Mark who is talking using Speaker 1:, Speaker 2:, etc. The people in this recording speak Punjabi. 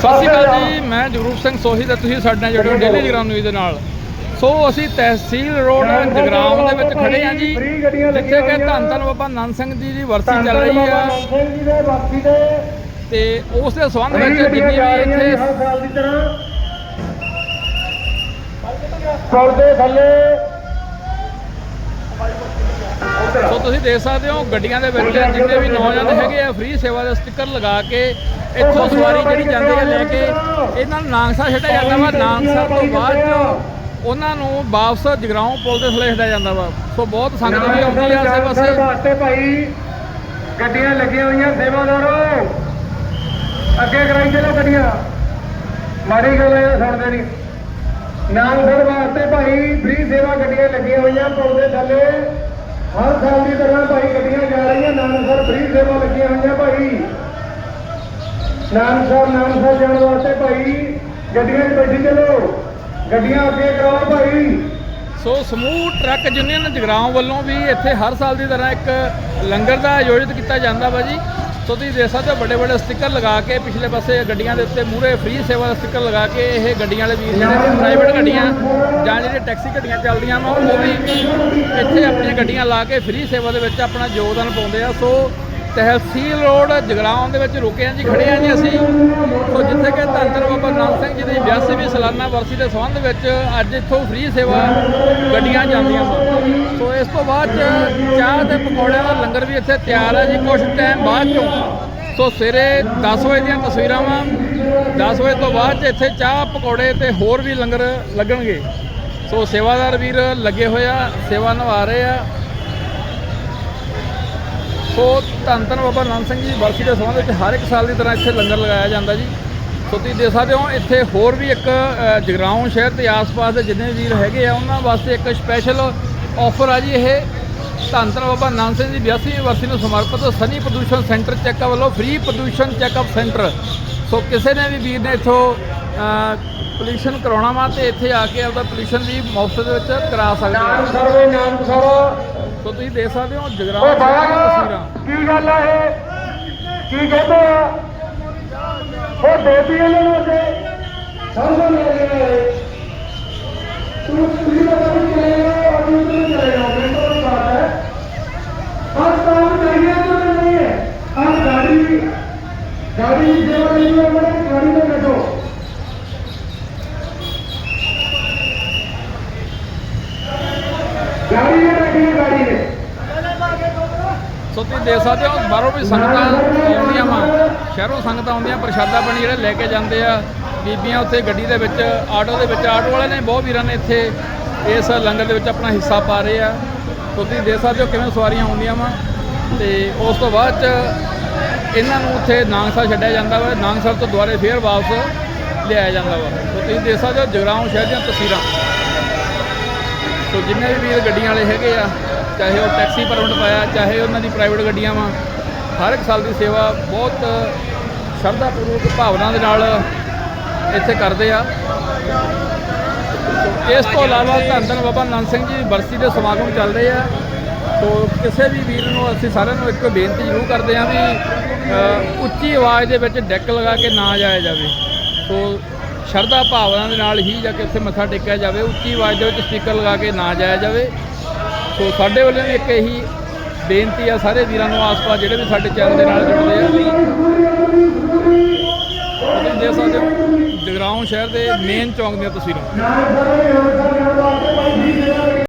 Speaker 1: ਸਤਿ ਸ਼੍ਰੀ ਅਕਾਲ ਜੀ ਮੈਂ ਜਗਰੂਪ ਸਿੰਘ ਸੋਹੀ ਤੇ ਤੁਸੀਂ ਸਾਡੇ ਨਾਲ ਜੁੜੇ ਹੋ ਡੇਲੀ ਜਗਰਾਉਂ ਨਿਊਜ਼ ਦੇ ਨਾਲ। ਸੋ ਅਸੀਂ ਤਹਿਸੀਲ ਰੋਡ ਜਗਰਾਉਂ ਦੇ ਵਿੱਚ ਖੜੇ ਹਾਂ ਜੀ। ਜਿੱਥੇ ਕਿ ਧੰਨ ਧੰਨ ਬਾਬਾ ਨੰਦ ਸਿੰਘ ਜੀ ਦੀ ਵਰਸੀ ਚੱਲ ਰਹੀ ਆ ਤੇ। ਉਸ ਦੇ ਸੰਬੰਧ ਵਿੱਚ ਜਿੰਨੀ ਵੀ ਇੱਥੇ
Speaker 2: ਸਾਲ ਦੀ ਤਰ੍ਹਾਂ। ਪੁਲ ਦੇ ਥੱਲੇ
Speaker 1: ਸੋ ਤੁਸੀਂ ਦੇਖ ਸਕਦੇ ਹੋ, ਗੱਡੀਆਂ ਦੇ ਵਿੱਚ ਜਿੰਨੇ ਵੀ ਨੌਜਵਾਨ ਹੈਗੇ ਆ ਫ੍ਰੀ ਸੇਵਾ ਦੇ ਸਟicker ਲਗਾ ਕੇ ਇੱਥੋਂ ਸਵਾਰੀ ਜਿਹੜੀ ਜਾਂਦੀ ਹੈ ਲੈ ਕੇ, ਇਹਨਾਂ ਨੂੰ ਨਾਂਗਸਰ ਛੱਡਿਆ ਜਾਂਦਾ ਵਾ। ਨਾਂਗਸਰ ਤੋਂ ਬਾਅਦ ਉਹਨਾਂ ਨੂੰ ਵਾਪਸ ਜਗਰਾਉਂ ਪੁਲ ਦੇ ਥੱਲੇ ਛੱਡਿਆ ਜਾਂਦਾ ਵਾ। ਸੋ ਬਹੁਤ ਸੰਗਤ ਵੀ ਆਉਂਦੀ ਆ ਆਸੇ ਪਾਸੇ।
Speaker 2: ਵਾਸਤੇ ਭਾਈ ਗੱਡੀਆਂ ਲੱਗੀਆਂ ਹੋਈਆਂ ਸੇਵਾਦਾਰੋ। ਅੱਗੇ ਕਰਾਈ ਚਲੋ ਗੱਡੀਆਂ। ਮਾੜੀ ਗੱਲ ਹੈ ਸੁਣਦੇ ਨਹੀਂ। ਨਾਮਸਰ ਵਾਸਤੇ ਭਾਈ ਫ੍ਰੀ ਸੇਵਾ ਗੱਡੀਆਂ ਲੱਗੀਆਂ ਹੋਈਆਂ ਪੁਲ ਦੇ ਥੱਲੇ ਹਰ ਸਾਲ ਦੀ ਤਰ੍ਹਾਂ ਭਾਈ ਗੱਡੀਆਂ ਜਾ ਰਹੀਆਂ ਨਾਮਸਰ ਫ੍ਰੀ ਸੇਵਾ ਲੱਗੀਆਂ ਹੋਈਆਂ ਭਾਈ ਨਾਮਸਰ ਨਾਮਸਰ ਜਾਣ ਵਾਸਤੇ ਭਾਈ, ਗੱਡੀਆਂ 'ਚ ਬੈਠੀ ਚਲੋ। ਗੱਡੀਆਂ ਅੱਗੇ ਕਰਾਓ ਭਾਈ।
Speaker 1: ਸੋ ਸਮੂਹ ਟਰੱਕ ਯੂਨੀਅਨ ਜਗਰਾਉਂ ਵੱਲੋਂ ਵੀ ਇੱਥੇ ਹਰ ਸਾਲ ਦੀ ਤਰ੍ਹਾਂ ਇੱਕ ਲੰਗਰ ਦਾ ਆਯੋਜਿਤ ਕੀਤਾ ਜਾਂਦਾ ਵਾ ਜੀ। ਸੋ ਤੁਸੀਂ ਦੇਖ ਸਕਦੇ ਹੋ ਵੱਡੇ ਵੱਡੇ ਸਟicker ਲਗਾ ਕੇ ਪਿਛਲੇ ਪਾਸੇ ਗੱਡੀਆਂ ਦੇ ਉੱਤੇ ਮੂਹਰੇ ਫ੍ਰੀ ਸੇਵਾ ਦਾ ਸਟicker ਲਗਾ ਕੇ ਇਹ ਗੱਡੀਆਂ ਵਾਲੇ ਵੀਰ ਜਿਹੜੇ ਪ੍ਰਾਈਵੇਟ ਗੱਡੀਆਂ ਜਾਂ ਜਿਹੜੇ ਟੈਕਸੀ ਗੱਡੀਆਂ ਚੱਲਦੀਆਂ ਵਾ, ਉਹ ਵੀ ਇੱਥੇ ਆਪਣੀਆਂ ਗੱਡੀਆਂ ਲਾ ਕੇ ਫ੍ਰੀ ਸੇਵਾ ਦੇ ਵਿੱਚ ਆਪਣਾ ਯੋਗਦਾਨ ਪਾਉਂਦੇ ਆ। ਸੋ ਤਹਿਸੀਲ ਰੋਡ ਜਗਰਾਉਂ ਦੇ ਵਿੱਚ ਰੁਕੇ ਹਾਂ ਜੀ, ਖੜੇ ਹਾਂ ਜੀ ਅਸੀਂ। ਸੋ ਜਿੱਥੇ ਕਿ ਧੰਨ ਬਾਬਾ ਨਾਨਕ ਸਿੰਘ ਜੀ ਦੀ 82ਵੀਂ ਸਾਲਾਨਾ ਵਰਸੀ ਦੇ ਸੰਬੰਧ ਵਿੱਚ ਅੱਜ ਇੱਥੋਂ ਫ੍ਰੀ ਸੇਵਾ ਗੱਡੀਆਂ ਜਾਂਦੀਆਂ ਵਾ ਸੋ ਇਸ ਤੋਂ ਬਾਅਦ 'ਚ ਚਾਹ ਤੇ ਪਕੌੜਿਆਂ ਦਾ ਲੰਗਰ ਵੀ ਇੱਥੇ ਤਿਆਰ ਹੈ ਜੀ ਕੁਝ ਟਾਈਮ ਬਾਅਦ ਚੋਂ। ਸੋ ਸਵੇਰੇ 10 ਵਜੇ ਦੀਆਂ ਤਸਵੀਰਾਂ ਵਾ। 10 ਵਜੇ ਤੋਂ ਬਾਅਦ 'ਚ ਇੱਥੇ ਚਾਹ, ਪਕੌੜੇ ਤੇ ਹੋਰ ਵੀ ਲੰਗਰ ਲੱਗਣਗੇ। ਸੋ ਸੇਵਾਦਾਰ ਵੀਰ ਲੱਗੇ ਹੋਏ ਆ, ਸੇਵਾ ਨਿਭਾ ਰਹੇ ਆ। ਸੋ ਧੰਨ ਧੰਨ ਬਾਬਾ ਨਾਨਕ ਸਿੰਘ ਜੀ ਦੀ ਬਰਸੀ ਦੇ ਸੰਬੰਧ ਵਿੱਚ ਹਰ ਇੱਕ ਸਾਲ ਦੀ ਤਰ੍ਹਾਂ ਇੱਥੇ ਲੰਗਰ ਲਗਾਇਆ ਜਾਂਦਾ ਜੀ। ਸੋ ਤੁਸੀਂ ਦੇਖ ਸਕਦੇ ਹੋ ਇੱਥੇ ਹੋਰ ਵੀ ਇੱਕ ਅ, ਜਗਰਾਉਂ ਸ਼ਹਿਰ ਤੇ ਆਸ-ਪਾਸ ਦੇ ਜਿੰਨੇ ਵੀਰ ਹੈਗੇ ਆ ਉਹਨਾਂ ਵਾਸਤੇ ਇੱਕ ਸਪੈਸ਼ਲ ਆਫਰ ਆ ਜੀ ਇਹ। ਧੰਨ ਧੰਨ ਬਾਬਾ ਨਾਨਕ ਸਿੰਘ ਜੀ ਦੀ 82ਵੀਂ ਵਰਸੀ ਨੂੰ ਸਮਰਪਿਤ ਸਨੀ ਪ੍ਰਦੂਸ਼ਣ ਸੈਂਟਰ ਚੈੱਕਅਪ ਵੱਲੋਂ ਫ੍ਰੀ ਪ੍ਰਦੂਸ਼ਣ ਚੈੱਕਅਪ ਸੈਂਟਰ। ਸੋ ਕਿਸੇ ਨੇ ਵੀ ਵੀਰ ਨੇ ਇੱਥੋਂ ਪੋਲੂਸ਼ਨ ਕਰਾਉਣਾ ਵਾ ਤੇ ਇੱਥੇ ਆ ਕੇ ਆਪਦਾ ਪੋਲੂਸ਼ਨ ਵੀ ਮੁਫਤ ਦੇ ਵਿੱਚ ਕਰਾ ਸਕਦੇ
Speaker 2: ਨਾਮ ਸਰਵੇ ਨਾਮ ਸਰ
Speaker 1: ਸੋ ਤੁਸੀਂ ਦੇਖ ਸਕਦੇ ਹੋ ਜਗਰਾਉਂ ਦੀਆਂ ਤਸਵੀਰਾਂ।
Speaker 2: ਕੀ ਗੱਲ ਆ ਇਹ? ਕੀ ਕਹਿੰਦੇ ਆ? ਉਹ ਦੇਤੀ ਇਹਨਾਂ ਨੂੰ ਅੱਗੇ। ਸਮਝ ਨਹੀਂ ਆ ਰਿਹਾ ਤੂੰ ਤੁਸੀਂ ਦਾ ਕੰਮ ਕਰੇਗਾ ਅੱਜ ਤੂੰ ਕਰੇਗਾ ਮੈਨੂੰ ਤਾਂ ਬਾਤ ਹੈ। ਬਸ ਕੰਮ ਕਰੀਏ ਤਾਂ ਨਹੀਂ ਹੈ। ਆ ਗਾੜੀ ਗਾੜੀ ਜੇ ਵਾਲੀ ਨੂੰ
Speaker 1: ਸੋ ਤੁਸੀਂ ਦੇਖ ਸਕਦੇ ਹੋ, ਬਾਹਰੋਂ ਵੀ ਸੰਗਤਾਂ ਆਉਂਦੀਆਂ ਵਾ। ਸ਼ਹਿਰੋਂ ਸੰਗਤਾਂ ਆਉਂਦੀਆਂ, ਪ੍ਰਸ਼ਾਦਾ ਬਣੀ ਜਿਹੜੇ ਲੈ ਕੇ ਜਾਂਦੇ ਆ। ਬੀਬੀਆਂ ਉੱਥੇ ਗੱਡੀ ਦੇ ਵਿੱਚ, ਆਟੋ ਦੇ ਵਿੱਚ, ਆਟੋ ਵਾਲੇ ਨੇ ਬਹੁਤ ਵੀਰਾਂ ਨੇ ਇੱਥੇ ਇਸ ਲੰਗਰ ਦੇ ਵਿੱਚ ਆਪਣਾ ਹਿੱਸਾ ਪਾ ਰਹੇ ਆ। ਸੋ ਤੁਸੀਂ ਦੇਖ ਸਕਦੇ ਹੋ ਕਿਵੇਂ ਸਵਾਰੀਆਂ ਆਉਂਦੀਆਂ ਵਾ। ਤੇ ਉਸ ਤੋਂ ਬਾਅਦ ਚ ਇਹਨਾਂ ਨੂੰ ਉੱਥੇ ਨਾਂਗਸਰ ਛੱਡਿਆ ਜਾਂਦਾ ਵਾ। ਨਾਂਗਸਰ ਤੋਂ ਦੁਬਾਰੇ ਫੇਰ ਵਾਪਸ ਲਿਆਇਆ ਜਾਂਦਾ ਵਾ। ਸੋ ਤੁਸੀਂ ਦੇਖ ਸਕਦੇ ਹੋ ਜਗਰਾਉਂ ਸ਼ਹਿਰ ਦੀਆਂ ਤਸਵੀਰਾਂ। ਸੋ ਜਿੰਨੇ ਵੀ ਵੀਰ ਗੱਡੀਆਂ ਵਾਲੇ ਹੈਗੇ ਆ, ਚਾਹੇ ਉਹ ਟੈਕਸੀ ਪਰਮਿਟ ਪਾਇਆ, ਚਾਹੇ ਉਹਨਾਂ ਦੀ ਪ੍ਰਾਈਵੇਟ ਗੱਡੀਆਂ ਵਾ, ਹਰ ਇੱਕ ਸਾਲ ਦੀ ਸੇਵਾ ਬਹੁਤ ਸ਼ਰਧਾ ਪੂਰਵਕ ਭਾਵਨਾ ਦੇ ਨਾਲ ਇੱਥੇ ਕਰਦੇ ਆ। ਇਸ ਤੋਂ ਇਲਾਵਾ ਧੰਨ ਧੰਨ ਬਾਬਾ ਨੰਦ ਸਿੰਘ ਜੀ ਬਰਸੀ ਦੇ ਸਮਾਗਮ ਚੱਲ ਰਹੇ ਆ। ਸੋ ਕਿਸੇ ਵੀ ਵੀਰ ਨੂੰ ਅਸੀਂ ਸਾਰਿਆਂ ਨੂੰ ਇੱਕ ਬੇਨਤੀ ਜ਼ਰੂਰ ਕਰਦੇ ਹਾਂ ਵੀ ਉੱਚੀ ਆਵਾਜ਼ ਦੇ ਵਿੱਚ ਡੈਕ ਲਗਾ ਕੇ ਨਾ ਜਾਇਆ ਜਾਵੇ। ਸੋ ਸ਼ਰਧਾ ਭਾਵਨਾ ਦੇ ਨਾਲ ਹੀ ਜਾ ਕੇ ਇੱਥੇ ਮੱਥਾ ਟੇਕਿਆ ਜਾਵੇ, ਉੱਚੀ ਆਵਾਜ਼ ਦੇ ਵਿੱਚ ਸਪੀਕਰ ਲਗਾ ਕੇ ਨਾ ਜਾਇਆ ਜਾਵੇ। ਸੋ ਸਾਡੇ ਵੱਲੋਂ ਵੀ ਇੱਕ ਇਹੀ ਬੇਨਤੀ ਆ ਸਾਰੇ ਵੀਰਾਂ ਨੂੰ, ਆਸ-ਪਾਸ ਜਿਹੜੇ ਵੀ ਸਾਡੇ ਚੈਨਲ ਦੇ ਨਾਲ ਜੁੜਦੇ ਆ ਤੁਸੀਂ ਦੇਖ ਸਕਦੇ ਜਗਰਾਉਂ ਸ਼ਹਿਰ ਦੇ ਮੇਨ ਚੌਂਕ ਦੀਆਂ ਤਸਵੀਰਾਂ।